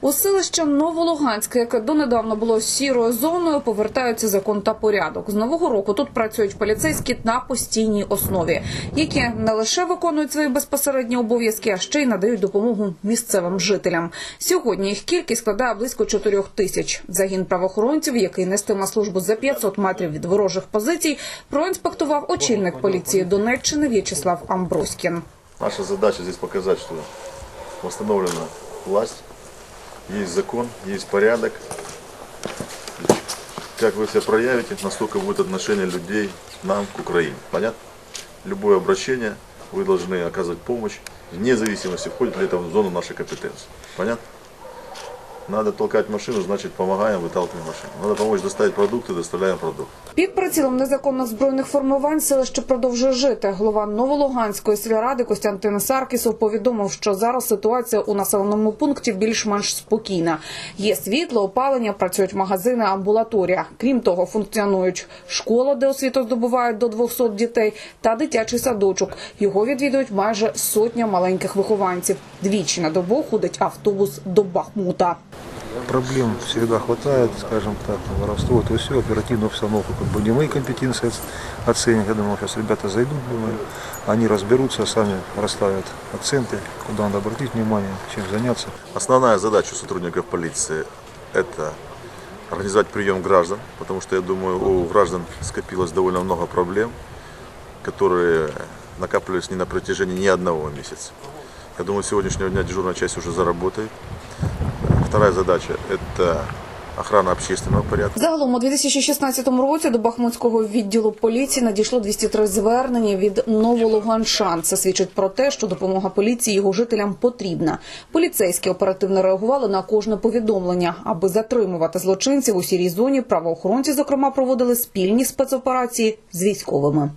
У селище Новолуганське, яке донедавна було сірою зоною, повертаються закон та порядок. З нового року тут працюють поліцейські на постійній основі, які не лише виконують свої безпосередні обов'язки, а ще й надають допомогу місцевим жителям. Сьогодні їх кількість складає близько 4 тисяч. Загін правоохоронців, який нестиме службу за 500 метрів від ворожих позицій, проінспектував очільник поліції Донеччини В'ячеслав Амброськін. Наша задача здесь показать, что восстановлена власть, есть закон, есть порядок. Как вы себя проявите, настолько будет отношение людей к нам, к Украине. Понятно? Любое обращение вы должны оказывать помощь, вне зависимости, входит ли это в зону нашей компетенции. Понятно? Надо толкать машину, значит помогаем, выталкиваем машину. Надо помочь доставить продукты, доставляем продукты. Під прицілом незаконно збройних формувань селище продовжує жити. Голова Новолуганської сільради Костянтин Саркісов повідомив, що зараз ситуація у населеному пункті більш-менш спокійна. Є світло, опалення, працюють магазини, амбулаторія. Крім того, функціонують школа, де освіту здобувають до 200 дітей, та дитячий садочок. Його відвідують майже сотня маленьких вихованців. Двічі на добу ходить автобус до Бахмута. Проблем всегда хватает, скажем так, воровство, то все, оперативную обстановку, как бы не мои компетенции оц- оценить. Я думаю, сейчас ребята зайдут, думаю, они разберутся, сами расставят акценты, куда надо обратить внимание, чем заняться. Основная задача сотрудников полиции – это организовать прием граждан, потому что, я думаю, у граждан скопилось довольно много проблем, которые накапливались не на протяжении ни одного месяца. Я думаю, сегодняшнего дня дежурная часть уже заработает. Вторая задача – это охрана общественного порядка. Загалом у 2016 році до Бахмутського відділу поліції надійшло 203 звернення від новолуганчан. Це свідчить про те, що допомога поліції його жителям потрібна. Поліцейські оперативно реагували на кожне повідомлення. Аби затримувати злочинців у сірій зоні, правоохоронці, зокрема, проводили спільні спецоперації з військовими.